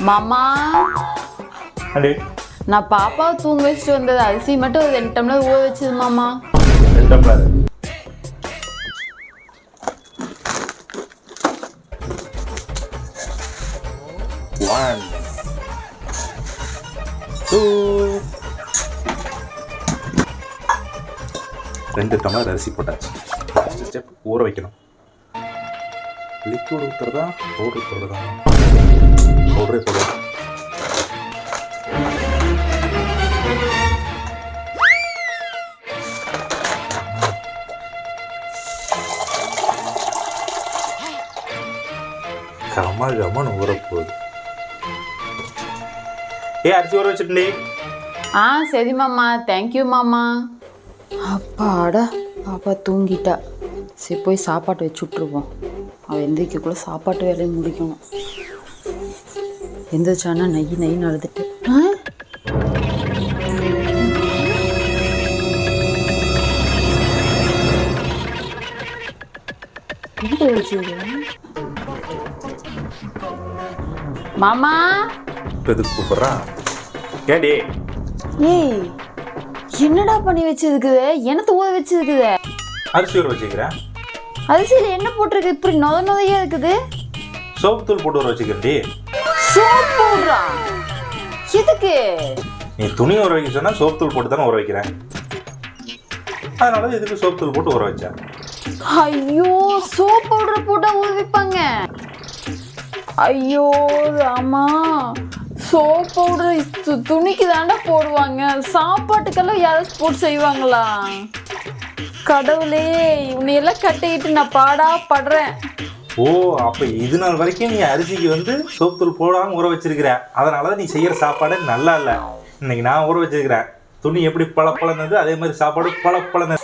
மாமா. அடி. நான் பாப்பாவை தூங்க வச்சுட்டு வந்தது அரிசி மட்டும் ஒரு ரெண்டு டம்ளர் ஊற வச்சது மாமா. ரெண்டு டம்ளர். ஒன் டூ ரெண்டு டம்ளர் அரிசி போட்டாச்சு. ஃபஸ்ட்டு ஸ்டெப் ஊற வைக்கணும். லிக்விட் ஊற்றுறதா பவுடர் போடுறதா பவுடரே போடுறதா கம கமன்னு ஊற போகுது. ஏ அரிசி ஊற வச்சுட்டே ஆ சரி மாமா. தேங்க்யூ மாமா. அப்பாடா பாப்பா தூங்கிட்டா. சரி போய் சாப்பாடு வச்சு விட்ருவோம் அவள் எந்திரிக்கக்குள்ளே சாப்பாட்டு வேலையை முடிக்கணும். எந்திரிச்சானா நெய் நெய் நடந்துட்டு? மாமா? எதுக்கு கூப்பிட்றா? ஏடி ஏய் என்னடா பண்ணி வச்சிருக்குது? என்னத்த ஊற வச்சிருக்குது? அரிசி ஊற வச்சுக்கிறேன் அரிசியில் என்ன போட்டிருக்கு? இப்படி நொத நொதையா இருக்குது? சோப்பு தூள் போட்டு ஊற வச்சுக்கிறேன்டி சோப் பவுடரா எதுக்கு? நீ துணி ஊற வைக்க சொன்னா சோப்பு தூள் போட்டு தானே ஊற வைக்கிறேன். அதனால எதுக்கு சோப்பு தூள் போட்டு ஊற வச்சேன் ஐயோ சோப் பவுடர் போட்டா ஊற வைப்பாங்க. ஐயோ ராமா சோப் பவுடர் துணிக்கு தாண்டா போடுவாங்க. சாப்பாட்டுக்கெல்லாம் யாராச்சும் போட்டு செய்வாங்களா? கடவுளே இவனையெல்லாம் கட்டிக்கிட்டு நான் பாடா படுறேன். ஓ அப்போ இது நாள் வரைக்கும் நீ அரிசிக்கு வந்து சோப்பு போடாம போடாமல் ஊற வச்சிருக்கிற. அதனாலதான் நீ செய்யற சாப்பாடு நல்லா இல்லை. இன்னைக்கு நான் ஊற வச்சிருக்கிறேன். துணி எப்படி பளபளன்னது அதே மாதிரி சாப்பாடு பளபளன்னு